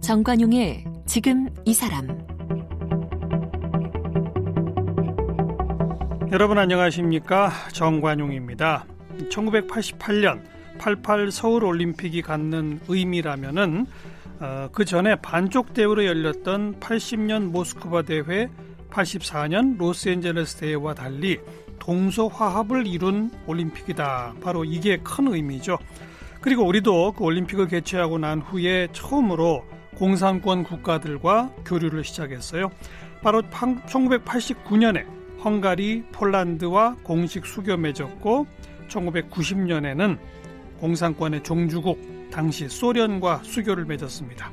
정관용의 지금 이 사람 여러분 안녕하십니까 정관용입니다. 1988년 88 서울 올림픽이 갖는 의미라면은 어, 그 전에 반쪽 대회로 열렸던 80년 모스크바 대회, 84년 로스앤젤레스 대회와 달리 동서 화합을 이룬 올림픽이다. 바로 이게 큰 의미죠. 그리고 우리도 그 올림픽을 개최하고 난 후에 처음으로 공산권 국가들과 교류를 시작했어요. 바로 1989년에 헝가리, 폴란드와 공식 수교 맺었고 1990년에는 공산권의 종주국 당시 소련과 수교를 맺었습니다.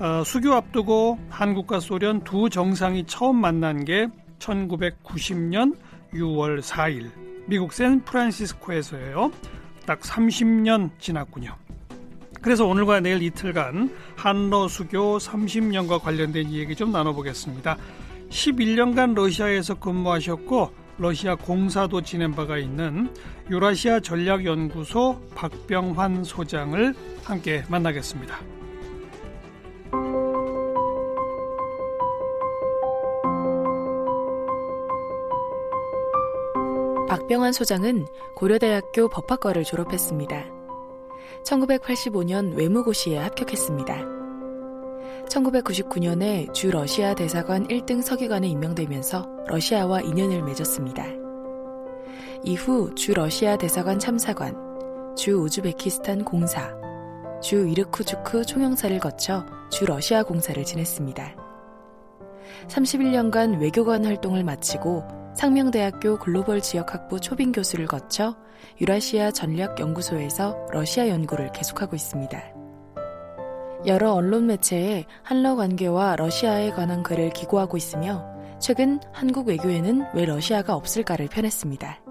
어, 수교 앞두고 한국과 소련 두 정상이 처음 만난 게 1990년 6월 4일 미국 샌프란시스코에서예요. 딱 30년 지났군요. 그래서 오늘과 내일 이틀간 한러 수교 30년과 관련된 이야기 좀 나눠보겠습니다. 11년간 러시아에서 근무하셨고 러시아 공사도 지낸 바가 있는 유라시아 전략연구소 박병환 소장을 함께 만나겠습니다. 박병환 소장은 고려대학교 법학과를 졸업했습니다. 1985년 외무고시에 합격했습니다. 1999년에 주 러시아 대사관 1등 서기관에 임명되면서 러시아와 인연을 맺었습니다. 이후 주 러시아 대사관 참사관, 주 우즈베키스탄 공사, 주 이르쿠주크 총영사를 거쳐 주 러시아 공사를 지냈습니다. 31년간 외교관 활동을 마치고 상명대학교 글로벌 지역학부 초빙 교수를 거쳐 유라시아 전략연구소에서 러시아 연구를 계속하고 있습니다. 여러 언론 매체에 한러 관계와 러시아에 관한 글을 기고하고 있으며 최근 한국 외교에는 왜 러시아가 없을까를 펴냈습니다.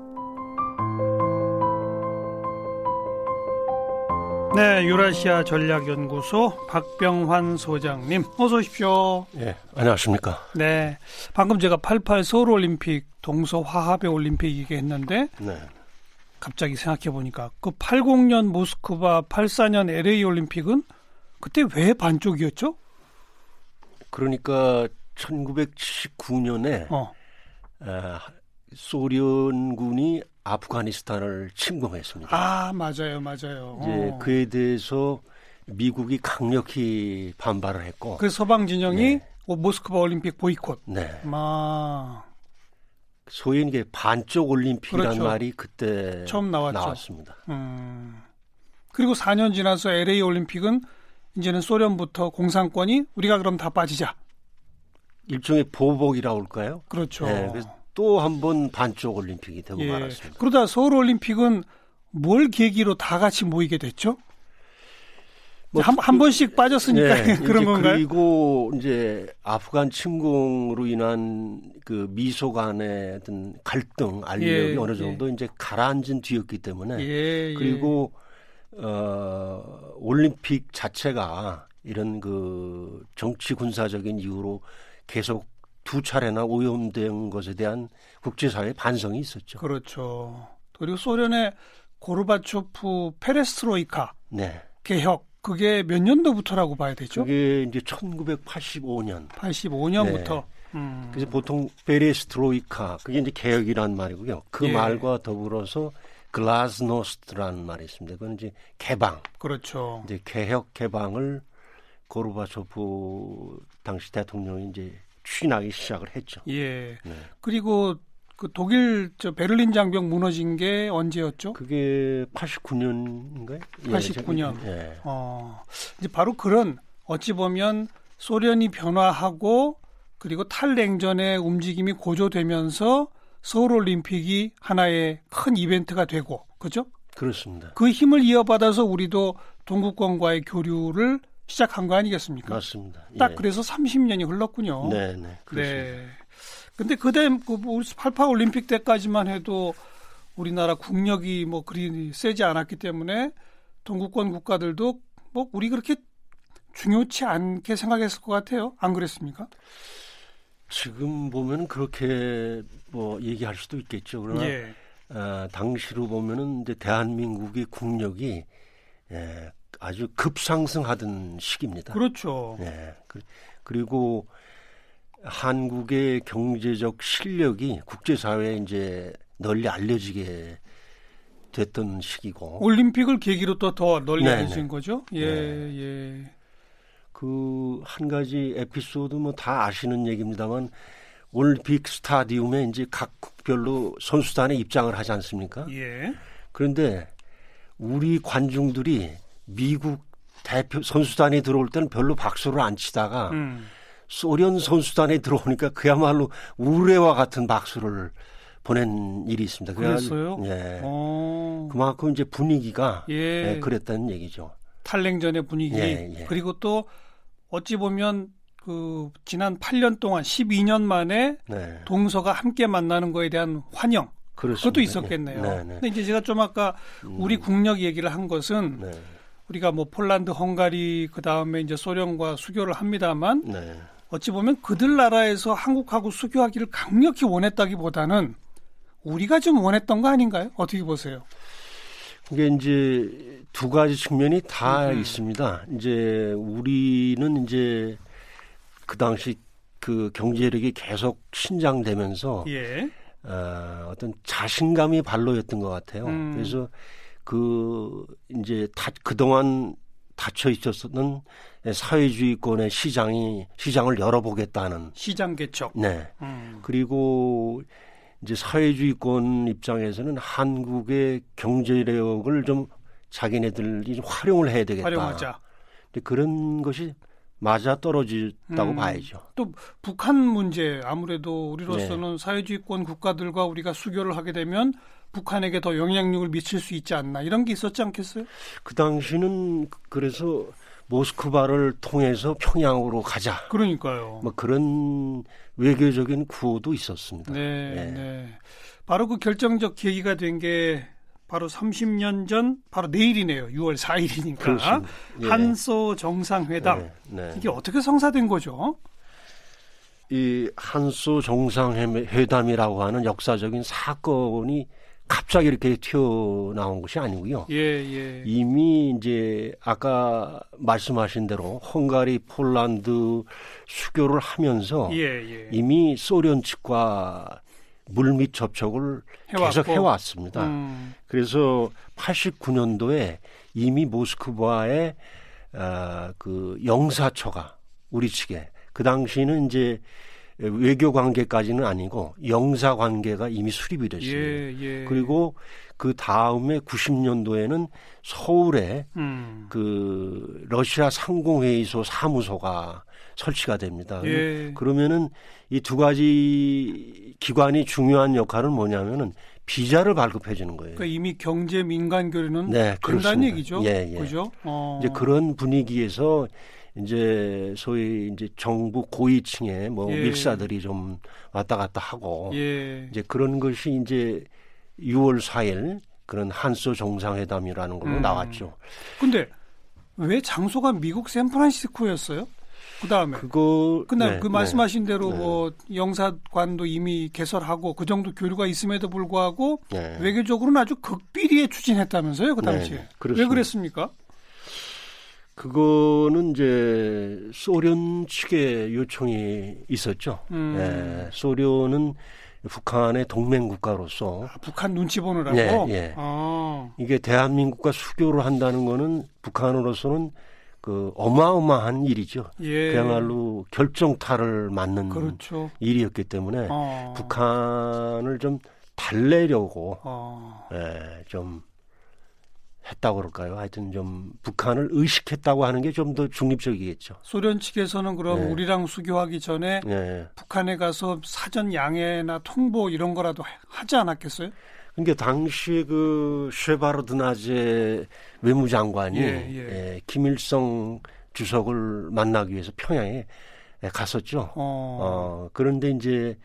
네, 유라시아 전략연구소 박병환 소장님, 어서 오십시오. 예, 안녕하십니까. 네, 방금 제가 88 서울올림픽 동서 화합의 올림픽 얘기했는데 네. 갑자기 생각해 보니까 그 80년 모스크바, 84년 LA 올림픽은 그때 왜 반쪽이었죠? 그러니까 1979년에 어, 아, 소련군이 아프가니스탄을 침공했습니다. 아 맞아요, 맞아요. 이제 어. 그에 대해서 미국이 강력히 반발을 했고, 그 서방 진영이 네. 모스크바 올림픽 보이콧. 네, 아, 소위 이게 반쪽 올림픽이라는 그렇죠. 말이 그때 처음 나왔죠. 나왔습니다. 음. 그리고 4년 지나서 LA 올림픽은 이제는 소련부터 공산권이 우리가 그럼 다 빠지자. 일종의 보복이라고 할까요? 그렇죠. 네, 그래서 또 한 번 반쪽 올림픽이 되고 예. 말았습니다. 그러다 서울 올림픽은 뭘 계기로 다 같이 모이게 됐죠? 뭐 한, 한 번씩 빠졌으니까 네, 그런 건가요? 그리고 이제 아프간 침공으로 인한 그 미소 간의 어떤 갈등, 알력이 예, 어느 예. 정도 이제 가라앉은 뒤였기 때문에 예, 예. 그리고 어 올림픽 자체가 이런 그 정치 군사적인 이유로 계속 두 차례나 오염된 것에 대한 국제사회의 반성이 있었죠. 그렇죠. 그리고 소련의 고르바초프 페레스트로이카 네. 개혁 그게 몇 년도부터라고 봐야 되죠? 그게 이제 1985년 85년부터. 음. 그래서 보통 베레스트로이카 그게 이제 개혁이란 말이고요. 그 예. 말과 더불어서 글라스노스트라는 말이 있습니다. 그건 이제 개방, 그렇죠. 이제 개혁 개방을 고르바초프 당시 대통령이 이제 추진하기 시작을 했죠. 예. 네. 그리고 그 독일 저 베를린 장벽 무너진 게 언제였죠? 그게 89년인가요? 89 년. 예. 어, 이제 바로 그런 어찌 보면 소련이 변화하고 그리고 탈냉전의 움직임이 고조되면서 서울 올림픽이 하나의 큰 이벤트가 되고 그죠? 그렇습니다. 그 힘을 이어받아서 우리도 동구권과의 교류를 시작한 거 아니겠습니까? 맞습니다. 딱 예. 그래서 30년이 흘렀군요. 네, 네. 그렇습니다. 네. 근데 그때 그 88 올림픽 때까지만 해도 우리나라 국력이 뭐 그리 세지 않았기 때문에 동구권 국가들도 뭐 우리 그렇게 중요치 않게 생각했을 것 같아요. 안 그랬습니까? 지금 보면 그렇게 뭐 얘기할 수도 있겠죠. 그러나 예. 어, 당시로 보면은 이제 대한민국의 국력이 예, 아주 급상승하던 시기입니다. 그렇죠. 예. 그- 그리고 한국의 경제적 실력이 국제사회에 이제 널리 알려지게 됐던 시기고 올림픽을 계기로 또 더 널리 네, 알려진 네. 거죠. 예, 네. 예. 그 한 가지 에피소드 뭐 다 아시는 얘기입니다만 올림픽 스타디움에 이제 각국별로 선수단에 입장을 하지 않습니까? 예. 그런데 우리 관중들이 미국 대표 선수단에 들어올 때는 별로 박수를 안 치다가 음. 소련 선수단에 들어오니까 그야말로 우레와 같은 박수를 보낸 일이 있습니다. 그랬어요? 예. 어. 그만큼 이제 분위기가 예. 예, 그랬다는 얘기죠. 탈냉전의 분위기 예, 예. 그리고 또 어찌 보면 그 지난 8년 동안 12년 만에 네. 동서가 함께 만나는 거에 대한 환영 그렇습니다. 그것도 있었겠네요. 네, 네. 근데 이제 제가 좀 아까 우리 국력 얘기를 한 것은 네. 우리가 뭐 폴란드, 헝가리 그 다음에 이제 소련과 수교를 합니다만 네. 어찌 보면 그들 나라에서 한국하고 수교하기를 강력히 원했다기보다는 우리가 좀 원했던 거 아닌가요? 어떻게 보세요? 이게 이제 두 가지 측면이 다 음. 있습니다. 이제 우리는 이제 그 당시 그 경제력이 계속 신장되면서 예. 어, 어떤 자신감이 발로였던 것 같아요. 음. 그래서 그 이제 다, 그동안 닫혀 있었던 사회주의권의 시장이 시장을 열어보겠다는 시장 개척. 네. 음. 그리고 이제 사회주의권 입장에서는 한국의 경제력을 좀 자기네들이 좀 활용을 해야 되겠다. 활용하자. 근데 그런 것이 맞아 떨어졌다고 음. 봐야죠. 또 북한 문제 아무래도 우리로서는 네. 사회주의권 국가들과 우리가 수교를 하게 되면 북한에게 더 영향력을 미칠 수 있지 않나 이런 게 있었지 않겠어요? 그 당시는 그래서 모스크바를 통해서 평양으로 가자. 그러니까요. 뭐 그런 외교적인 구호도 있었습니다. 네, 예. 네. 바로 그 결정적 계기가 된 게 바로 30년 전 바로 내일이네요. 6월 4일이니까 그렇습니다. 예. 한소 정상회담 네, 네. 이게 어떻게 성사된 거죠? 이 한소 정상회담이라고 하는 역사적인 사건이 갑자기 이렇게 튀어나온 것이 아니고요. 예, 예. 이미 이제 아까 말씀하신 대로 헝가리, 폴란드 수교를 하면서 예, 예. 이미 소련 측과 물밑 접촉을 계속 해왔고. 해왔습니다. 음, 그래서 89년도에 이미 모스크바에 아, 그 영사처가 우리 측에 그 당시는 이제 외교 관계까지는 아니고 영사 관계가 이미 수립이 됐습니다. 예, 예. 그리고 그 다음에 90년도에는 서울에 음, 그 러시아 상공회의소 사무소가 설치가 됩니다. 예. 그러면은 이 두 가지 기관이 중요한 역할은 뭐냐면은 비자를 발급해 주는 거예요. 그러니까 이미 경제 민간 교류는 네, 된다는 그렇습니다. 얘기죠. 예, 예. 그죠? 어. 이제 그런 분위기에서 이제 소위 이제 정부 고위층의 뭐 예. 밀사들이 좀 왔다 갔다 하고 예. 이제 그런 것이 이제 6월 4일 그런 한소 정상회담이라는 걸로 음. 나왔죠. 근데 왜 장소가 미국 샌프란시스코였어요? 그 다음에 그거 그날 네, 그 말씀하신 대로 네. 뭐 영사관도 이미 개설하고 그 정도 교류가 있음에도 불구하고 네. 네. 외교적으로는 아주 극비리에 추진했다면서요 그 네, 당시에 네, 왜. 그랬습니까? 그거는 이제 소련 측의 요청이 있었죠. 음. 예, 소련은 북한의 동맹 국가로서 아, 북한 눈치 보느라고. 예, 예. 아, 이게 대한민국과 수교를 한다는 거는 북한으로서는 그 어마어마한 일이죠. 예. 그야말로 결정타를 맞는 그렇죠. 일이었기 때문에 어. 북한을 좀 달래려고 어. 예, 좀 했다고 그럴까요? 하여튼 좀 북한을 의식했다고 하는 게 좀 더 중립적이겠죠. 소련 측에서는 그럼 네. 우리랑 수교하기 전에 예. 북한에 가서 사전 양해나 통보 이런 거라도 하- 하지 않았겠어요? 그러니까 당시에 그 쉐바르드나제 외무장관이 예, 예. 예, 김일성 주석을 만나기 위해서 평양에 예, 갔었죠. 어. 어, 그런데 이제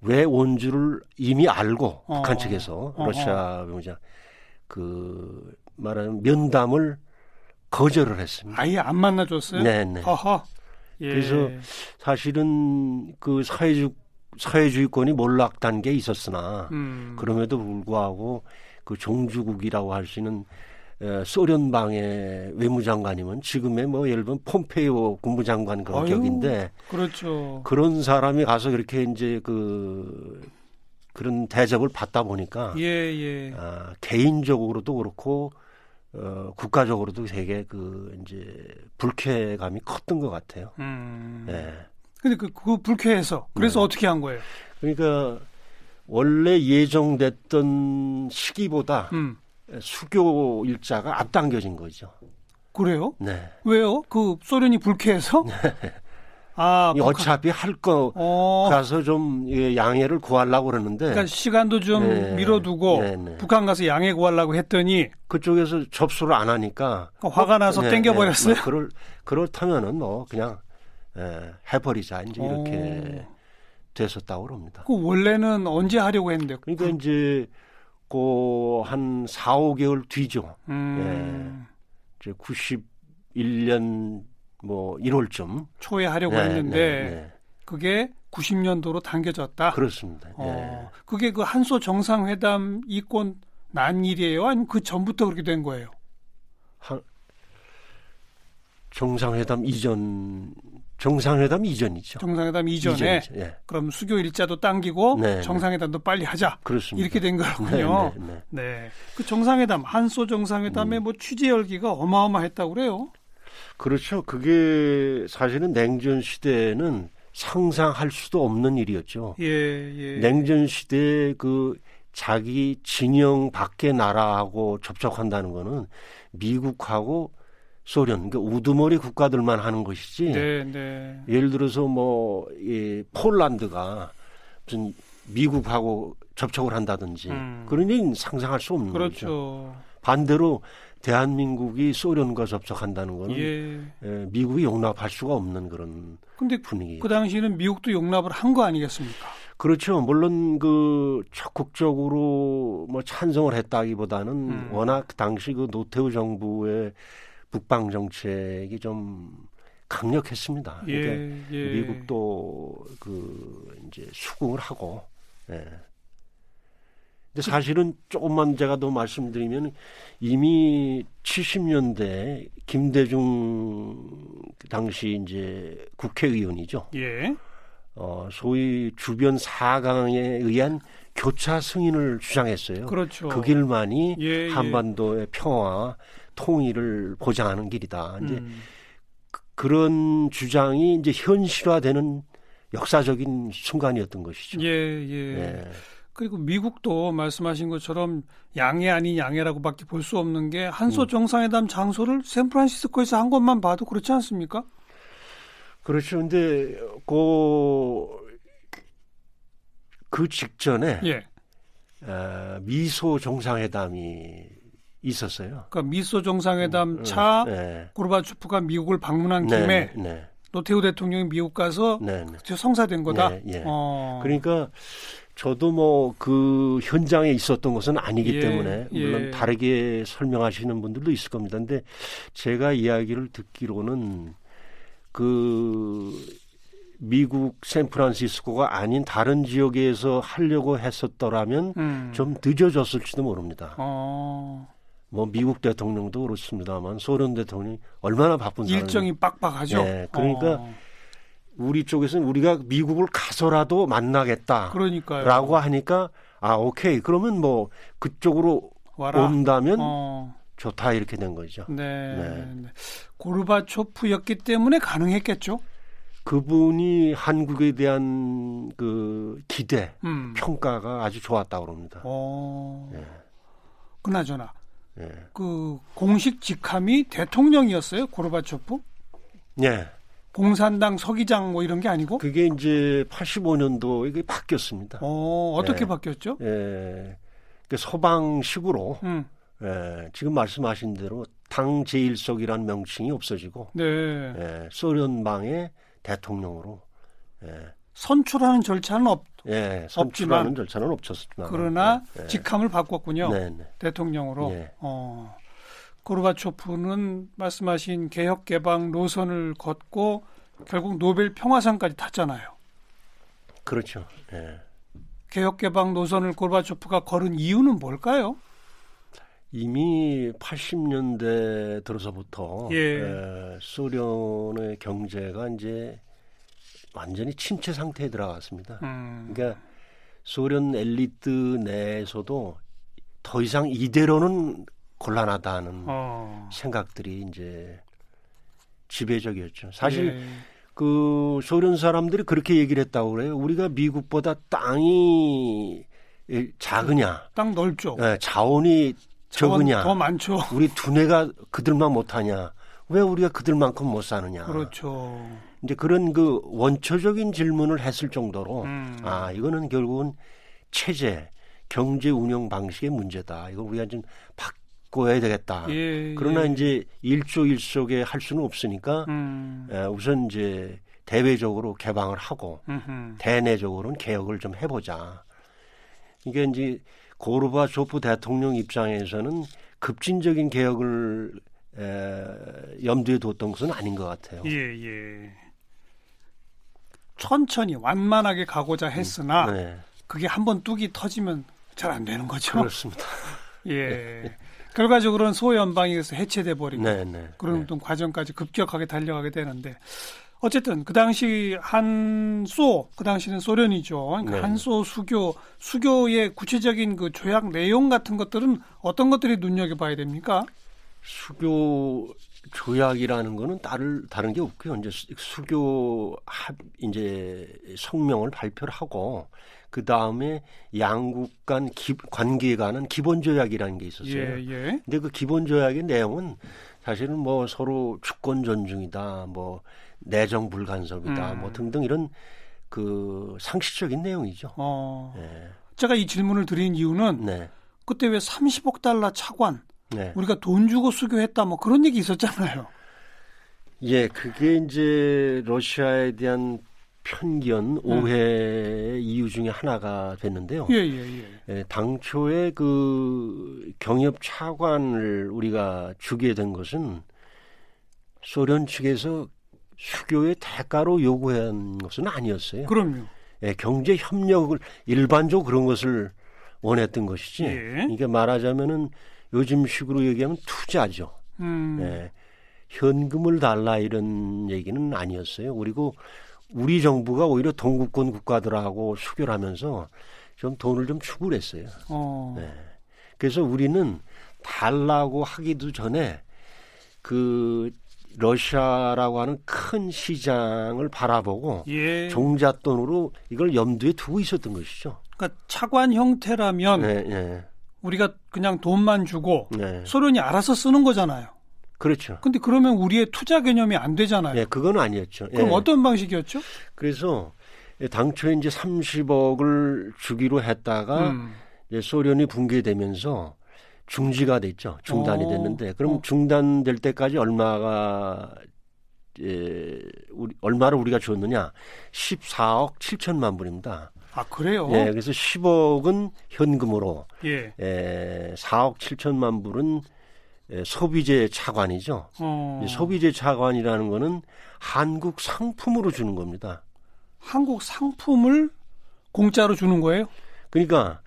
왜 온 줄을 이미 알고 어. 북한 측에서 어, 러시아 외무장 그 말하는 면담을 거절을 했습니다. 아예 안 만나줬어요? 네, 네. 허허. 예. 그래서 사실은 그 사회주 사회주의권이 몰락 단계에 있었으나 음. 그럼에도 불구하고 그 종주국이라고 할 수 있는 에, 소련방의 외무장관이면 지금의 뭐 예를 들면 폼페이오 국무장관 그런 아유. 격인데 그렇죠. 그런 사람이 가서 그렇게 이제 그 그런 대접을 받다 보니까 예, 예. 아, 개인적으로도 그렇고 어, 국가적으로도 되게 그 이제 불쾌감이 컸던 것 같아요. 음. 예. 근데 그, 그 불쾌해서 그래서 네. 어떻게 한 거예요? 그러니까 원래 예정됐던 시기보다 음. 수교 일자가 앞당겨진 거죠. 그래요? 네. 왜요? 그 소련이 불쾌해서? 아, 이 어차피 할거 어, 가서 좀 예, 양해를 구하려고 그러는데 그러니까 시간도 좀 네. 미뤄두고 네, 네. 북한 가서 양해 구하려고 했더니 그쪽에서 접수를 안 하니까 그러니까 화가 나서 네, 땡겨버렸어요. 네, 뭐 그럴 그렇다면은 뭐 그냥 예, 해버리자 이제 이렇게 어. 됐었다고 그럽니다. 그 원래는 언제 하려고 했는데? 그러니까 이제 그한 4, 5개월 뒤죠. 음, 이제 91년 뭐 1월쯤 초에 하려고 네, 했는데 네, 네. 그게 90년도로 당겨졌다. 그렇습니다. 예. 어, 그게 그 한소 정상회담 있고 난 일이에요? 아니면 그 전부터 그렇게 된 거예요? 한- 정상회담 이전 정상회담 이전이죠. 정상회담 이전에. 예. 그럼 수교 일자도 당기고 네, 정상회담도 빨리 하자 그렇습니다. 이렇게 된 거군요. 네, 네, 네. 네. 그 정상회담, 한소 정상회담의 음. 뭐 취재 열기가 어마어마했다고 그래요. 그렇죠. 그게 사실은 냉전 시대에는 상상할 수도 없는 일이었죠. 예, 예. 냉전 시대에 그 자기 진영 밖의 나라하고 접촉한다는 거는 미국하고 소련, 그러니까 우두머리 국가들만 하는 것이지. 네, 네. 예를 들어서 뭐, 이 폴란드가 무슨 미국하고 접촉을 한다든지 음. 그런 일은 상상할 수 없는 거죠. 그렇죠. 반대로 대한민국이 소련과 접촉한다는 거는 예. 에, 미국이 용납할 수가 없는 그런 근데 분위기. 그 당시에는 미국도 용납을 한 거 아니겠습니까? 그렇죠. 물론 그 적극적으로 뭐 찬성을 했다기보다는 음. 워낙 당시 그 노태우 정부의 북방 정책이 좀 강력했습니다. 예, 그러니까 예. 미국도 그 이제 수긍을 하고. 예. 근데 사실은 조금만 제가 더 말씀드리면 이미 70년대 김대중 그 당시 이제 국회의원이죠. 예. 어, 소위 주변 사강에 의한 교차 승인을 주장했어요. 그렇죠. 그 길만이 예, 예. 한반도의 평화, 통일을 보장하는 길이다. 이제 음. 그런 주장이 이제 현실화되는 역사적인 순간이었던 것이죠. 예, 예. 예. 그리고 미국도 말씀하신 것처럼 양해 아닌 양해라고밖에 볼 수 없는 게 음. 한소 정상회담 장소를 샌프란시스코에서 한 것만 봐도 그렇지 않습니까? 그렇죠. 근데 그, 그 직전에 예. 어, 미소 정상회담이 있었어요. 그러니까 미소 정상회담 음, 차 네. 고르바초프가 미국을 방문한 네, 김에 네, 노태우 대통령이 미국 가서 네, 네. 저 성사된 거다. 네, 예. 어. 그러니까 저도 뭐 그 현장에 있었던 것은 아니기 예, 때문에 물론 예. 다르게 설명하시는 분들도 있을 겁니다. 근데 제가 이야기를 듣기로는 그 미국 샌프란시스코가 아닌 다른 지역에서 하려고 했었더라면 음. 좀 늦어졌을지도 모릅니다. 어. 뭐 미국 대통령도 그렇습니다만 소련 대통령이 얼마나 바쁜 사람이 일정이 빡빡하죠. 네, 그러니까 어. 우리 쪽에서는 우리가 미국을 가서라도 만나겠다. 그러니까요. 라고 하니까 아 오케이 그러면 뭐 그쪽으로 와라. 온다면 어. 좋다 이렇게 된 거죠. 네. 네. 네. 고르바초프였기 때문에 가능했겠죠. 그분이 한국에 대한 그 기대 음. 평가가 아주 좋았다고 그럽니다. 어. 예. 그나저나 예. 그 공식 직함이 대통령이었어요. 고르바초프? 예. 공산당 서기장 뭐 이런 게 아니고? 그게 이제 85년도 이게 바뀌었습니다. 어, 어떻게 네. 바뀌었죠? 예. 그 서방식으로 음. 예. 지금 말씀하신 대로 당 제일석이라는 명칭이 없어지고 네. 예. 소련방의 대통령으로 예. 선출하는 절차는 없, 예, 없지만 선출하는 절차는 없었지만 그러나 예, 예. 직함을 바꿨군요. 네, 네. 대통령으로. 예. 어. 고르바초프는 말씀하신 개혁 개방 노선을 걷고 결국 노벨 평화상까지 탔잖아요. 그렇죠. 예. 개혁 개방 노선을 고르바초프가 걸은 이유는 뭘까요? 이미 80년대 들어서부터 예. 에, 소련의 경제가 이제 완전히 침체 상태에 들어갔습니다. 음, 그러니까 소련 엘리트 내에서도 더 이상 이대로는 곤란하다는 어, 생각들이 이제 지배적이었죠. 사실 예. 그 소련 사람들이 그렇게 얘기를 했다고 그래요. 우리가 미국보다 땅이 예, 작으냐, 땅 넓죠. 예, 자원이 자원 적으냐, 더 많죠. 우리 두뇌가 그들만 못하냐, 왜 우리가 그들만큼 못 사느냐. 그렇죠. 이제 그런 그 원초적인 질문을 했을 정도로 음. 아 이거는 결국은 체제, 경제 운영 방식의 문제다. 이거 우리가 좀바 꿔야 되겠다. 예, 그러나 예. 이제 일조일속에 할 수는 없으니까 음, 에, 우선 이제 대외적으로 개방을 하고 음흠. 대내적으로는 개혁을 좀 해보자. 이게 이제 고르바초프 대통령 입장에서는 급진적인 개혁을 에, 염두에 뒀던 것은 아닌 것 같아요. 예, 예. 천천히 완만하게 가고자 했으나 네, 그게 한번 뚝이 터지면 잘 안 되는 거죠. 그렇습니다. 예. 결과적으로는 소연방에서 해체돼 버리고 네, 네. 그런 네. 어떤 과정까지 급격하게 달려가게 되는데 어쨌든 그 당시 한소 그 당시는 소련이죠. 그러니까 네. 한소 수교 수교의 구체적인 그 조약 내용 같은 것들은 어떤 것들이 눈여겨 봐야 됩니까? 수교 조약이라는 거는 다를 다른 게 없고요. 이제 수- 수교 합 이제 성명을 발표를 하고 그 다음에 양국 간 기, 관계에 관한 기본 조약이라는 게 있었어요. 예, 예. 근데 그 기본 조약의 내용은 사실은 뭐 서로 주권 존중이다, 뭐 내정 불간섭이다, 음. 뭐 등등 이런 그 상식적인 내용이죠. 어. 네, 제가 이 질문을 드린 이유는 네, 그때 왜 30억 달러 차관 네. 우리가 돈 주고 수교했다 뭐 그런 얘기 있었잖아요. 예, 그게 이제 러시아에 대한 편견, 음. 오해의 이유 중에 하나가 됐는데요. 예, 예, 예. 예, 당초에 그 경협 차관을 우리가 주게 된 것은 소련 측에서 수교의 대가로 요구한 것은 아니었어요. 그럼요. 예, 경제 협력을 일반적으로 그런 것을 원했던 것이지. 예. 이게 말하자면은 요즘식으로 얘기하면 투자죠. 음. 예, 현금을 달라 이런 얘기는 아니었어요. 그리고 우리 정부가 오히려 동구권 국가들하고 수교를 하면서 좀 돈을 좀 주고 그랬어요. 어. 네. 그래서 우리는 달라고 하기도 전에 그 러시아라고 하는 큰 시장을 바라보고 예. 종잣돈으로 이걸 염두에 두고 있었던 것이죠. 그러니까 차관 형태라면 네, 네, 우리가 그냥 돈만 주고 네. 소련이 알아서 쓰는 거잖아요. 그렇죠. 근데 그러면 우리의 투자 개념이 안 되잖아요. 예, 그건 아니었죠. 그럼 예. 어떤 방식이었죠? 그래서 당초에 이제 30억을 주기로 했다가 음. 이제 소련이 붕괴되면서 중지가 됐죠. 중단이 어. 됐는데 그럼 어. 중단될 때까지 얼마가 예, 우리, 얼마를 우리가 줬느냐? 14억 7천만 불입니다. 아 그래요? 예, 그래서 10억은 현금으로, 예. 예, 4억 7천만 불은 예, 소비재 차관이죠. 어. 이 소비재 차관이라는 거는 한국 상품으로 주는 겁니다. 한국 상품을 공짜로 주는 거예요? 그러니까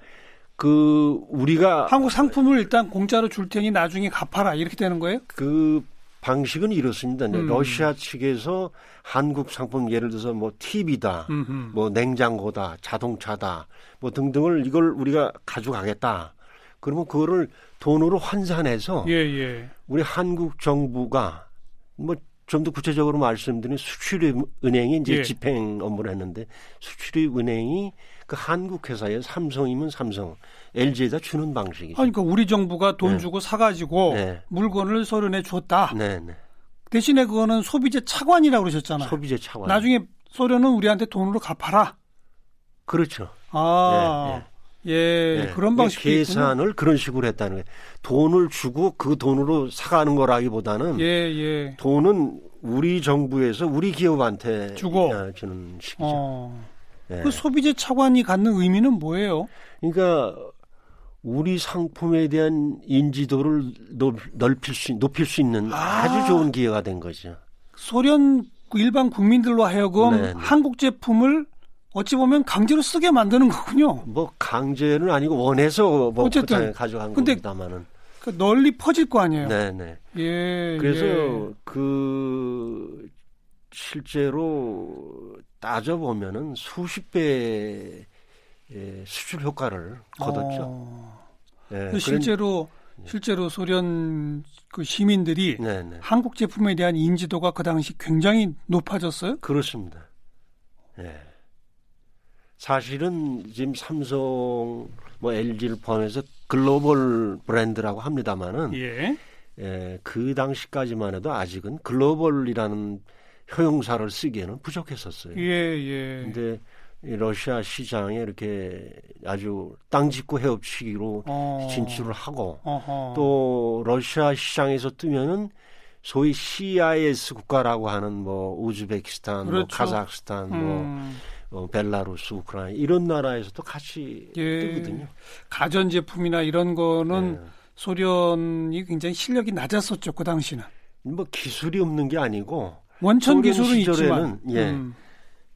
그 우리가 한국 상품을 일단 공짜로 줄 테니 나중에 갚아라 이렇게 되는 거예요? 그 방식은 이렇습니다. 네, 음. 러시아 측에서 한국 상품 예를 들어서 뭐 TV다, 음흠. 뭐 냉장고다, 자동차다, 뭐 등등을 이걸 우리가 가져가겠다. 그러면 그거를 돈으로 환산해서 예, 예. 우리 한국 정부가 뭐 좀 더 구체적으로 말씀드리면 수출입은행이 이제 예. 집행 업무를 했는데 수출입은행이 그 한국 회사에 삼성이면 삼성, LG에다 주는 방식이죠. 아니, 그러니까 우리 정부가 돈 네. 주고 사가지고 네. 물건을 소련에 줬다. 네, 네. 대신에 그거는 소비재 차관이라고 그러셨잖아요. 소비재 차관. 나중에 소련은 우리한테 돈으로 갚아라. 그렇죠. 아, 예, 네. 그런 있군요. 계산을 그런 식으로 했다는 거예요. 돈을 주고 그 돈으로 사가는 거라기보다는 예, 예. 돈은 우리 정부에서 우리 기업한테 주고. 어, 주는 식이죠. 어. 예. 그 소비재 차관이 갖는 의미는 뭐예요? 그러니까 우리 상품에 대한 인지도를 높- 넓힐 수 높일 수 있는 아. 아주 좋은 기회가 된 거죠. 소련 그 일반 국민들로 하여금 네, 네. 한국 제품을 어찌 보면 강제로 쓰게 만드는 거군요. 뭐 강제는 아니고 원해서 뭐 어쨌든. 가져간 근데 겁니다만은. 그 널리 퍼질 거 아니에요. 네네. 예. 그래서 예. 그 실제로 따져 보면은 수십 배의 수출 효과를 거뒀죠. 어, 예, 그 실제로 실제로 소련 그 시민들이 그런- 네네. 한국 제품에 대한 인지도가 그 당시 굉장히 높아졌어요. 그렇습니다. 예. 사실은 지금 삼성, 뭐 LG를 포함해서 글로벌 브랜드라고 합니다만은 예. 예, 그 당시까지만 해도 아직은 글로벌이라는 효용사를 쓰기에는 부족했었어요. 예, 예. 근데 이 러시아 시장에 이렇게 아주 땅짓고 헤엄치기로 어. 진출을 하고 어허. 또 러시아 시장에서 뜨면은 소위 CIS 국가라고 하는 뭐 우즈베키스탄, 뭐 그렇죠. 카자흐스탄, 뭐 음, 어, 벨라루스, 우크라이나 이런 나라에서도 같이 예. 뜨거든요. 가전 제품이나 이런 거는 예. 소련이 굉장히 실력이 낮았었죠 그 당시는. 뭐 기술이 없는 게 아니고 원천 기술은 있지만. 시절에는, 예. 음,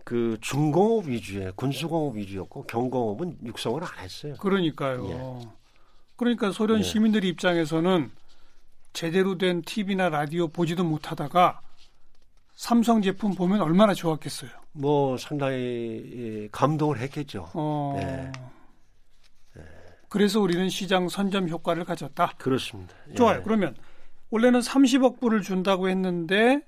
그 중공업 위주의 군수공업 위주였고 경공업은 육성을 안 했어요. 그러니까요. 그러니까 소련 예. 시민들 입장에서는 제대로 된 TV나 라디오 보지도 못하다가 삼성 제품 보면 얼마나 좋았겠어요. 뭐 상당히 예, 감동을 했겠죠. 어, 네. 그래서 우리는 시장 선점 효과를 가졌다. 그렇습니다. 예. 좋아요. 그러면 원래는 30억 불을 준다고 했는데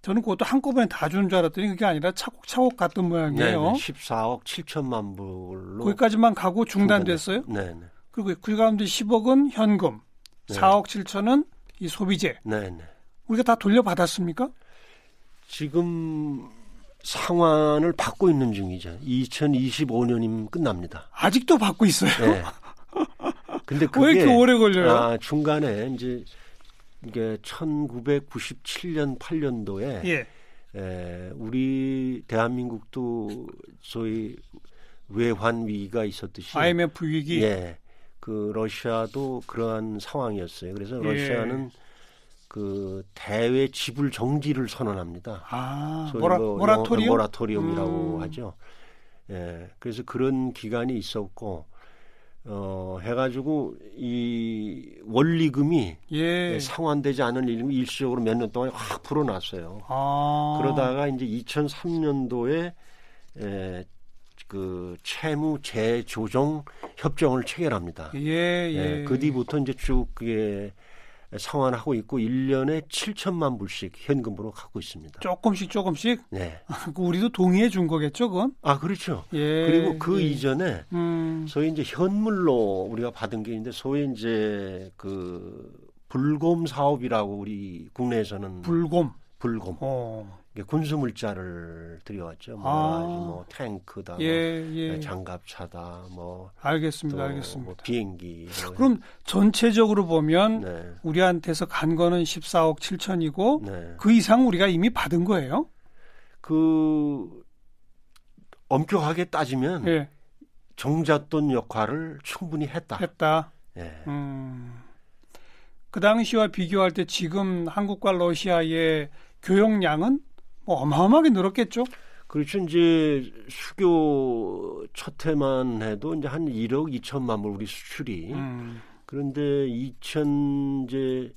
저는 그것도 한꺼번에 다 주는 줄 알았더니 그게 아니라 차곡차곡 갔던 네, 모양이에요. 14억 7천만 불로 거기까지만 가고 중단됐어요. 네, 네. 그리고 그 가운데 10억은 현금, 네. 4억 7천은 이 소비재. 네, 네. 우리가 다 돌려받았습니까? 지금 상환을 받고 있는 중이죠. 2025년이면 끝납니다. 아직도 받고 있어요. 네. 근데 왜 그게 이렇게 오래 걸려요? 아, 중간에 이제 이게 1997년 8년도에 예. 에, 우리 대한민국도 소위 외환 위기가 있었듯이 IMF 위기. 예. 그 러시아도 그러한 상황이었어요. 그래서 예. 러시아는 그 대외 지불 정지를 선언합니다. 아, 모라, 뭐 모라토리움. 모라토리움이라고 음. 하죠. 예. 그래서 그런 기간이 있었고 어 해가지고 이 원리금이 예. 상환되지 않은 일금이 일시적으로 몇 년 동안 확 불어났어요. 아. 그러다가 이제 2003년도에 에, 그 채무 재조정 협정을 체결합니다. 예, 예. 예, 그 뒤부터 이제 쭉 그게 상환하고 있고 1년에 7천만 불씩 현금으로 갖고 있습니다. 조금씩 조금씩 네. 그 우리도 동의해 준 거겠죠, 그건? 아, 그렇죠. 예. 그리고 그 예. 이전에 음. 소위 이제 현물로 우리가 받은 게 있는데 소위 이제 그 불곰 사업이라고 우리 국내에서는 불곰. 불곰 어. 군수물자를 들여왔죠. 뭐, 아. 뭐 탱크다, 예, 뭐 예. 장갑차다, 뭐, 알겠습니다. 또 알겠습니다. 뭐 비행기. 뭐 그럼 전체적으로 보면 네, 우리한테서 간 거는 14억 7천이고 네. 그 이상 우리가 이미 받은 거예요? 그 엄격하게 따지면 예. 정잣돈 역할을 충분히 했다. 했다. 예. 음. 그 당시와 비교할 때 지금 한국과 러시아의 교역량은 뭐 어마어마하게 늘었겠죠? 그렇죠. 이제 수교 첫 해만 해도 이제 한 1억 2천만 불 우리 수출이. 음. 그런데 2000 이제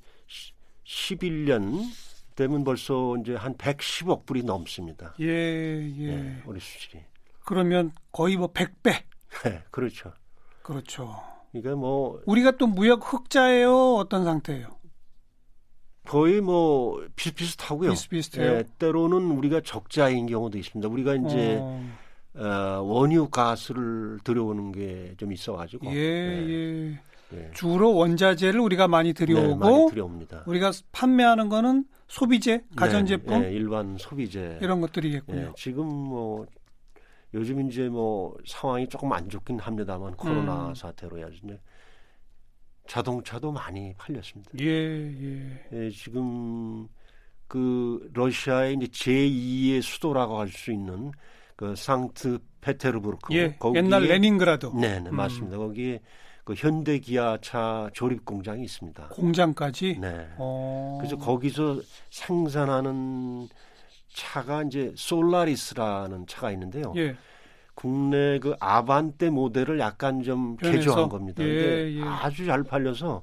11년 되면 벌써 이제 한 110억 불이 넘습니다. 예, 예. 예, 우리 수출이. 그러면 거의 뭐 100배. 네, 그렇죠. 그렇죠. 그러니까 뭐 우리가 또 무역 흑자예요? 어떤 상태예요? 거의 뭐 비슷비슷하고요. 비슷비슷해요. 예, 때로는 우리가 적자인 경우도 있습니다. 우리가 이제 어, 어, 원유 가스를 들여오는 게 좀 있어가지고 예, 예. 예. 주로 원자재를 우리가 많이 네, 들여오고 많이 들여옵니다. 우리가 판매하는 거는 소비재, 가전제품 네, 예, 일반 소비재. 이런 것들이겠군요. 예, 지금 뭐 요즘 이제 뭐 상황이 조금 안 좋긴 합니다만 코로나 음. 사태로 이제 자동차도 많이 팔렸습니다. 예, 예. 예, 지금 그 러시아의 이제 제2의 수도라고 할 수 있는 그 상트 페테르부르크 예, 옛날 레닌그라드 네, 네 음. 맞습니다. 거기에 그 현대 기아차 조립 공장이 있습니다. 공장까지. 네. 어. 그래서 거기서 생산하는 차가 이제 솔라리스라는 차가 있는데요. 예. 국내 그 아반떼 모델을 약간 좀? 개조한 겁니다. 예, 근데 예. 아주 잘 팔려서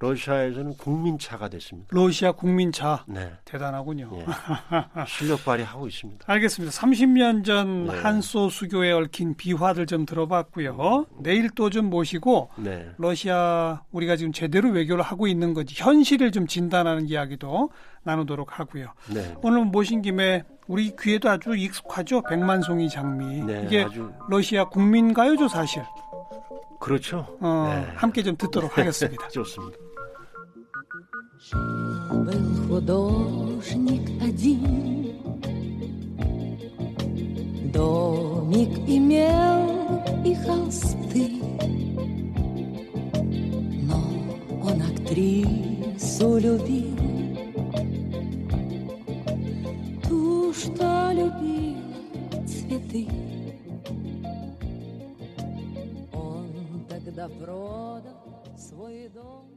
러시아에서는 국민차가 됐습니다. 러시아 국민차 네. 대단하군요. 예. 실력 발휘하고 있습니다. 알겠습니다. 30년 전 네. 한소 수교에 얽힌 비화들 좀 들어봤고요. 내일 또 좀 모시고 네. 러시아 우리가 지금 제대로 외교를 하고 있는 건지 현실을 좀 진단하는 이야기도 나누도록 하고요. 네. 오늘 모신 김에 우리 귀에도 아주 익숙하죠. 백만송이 장미. 네. 이게 아주 러시아 국민가요죠, 사실. 그렇죠. 어, 네. 함께 좀 듣도록 하겠습니다. 좋습니다. Был художник один, Домик имел и холсты, Но он актрису любил, Что любила цветы. Он тогда продал свой дом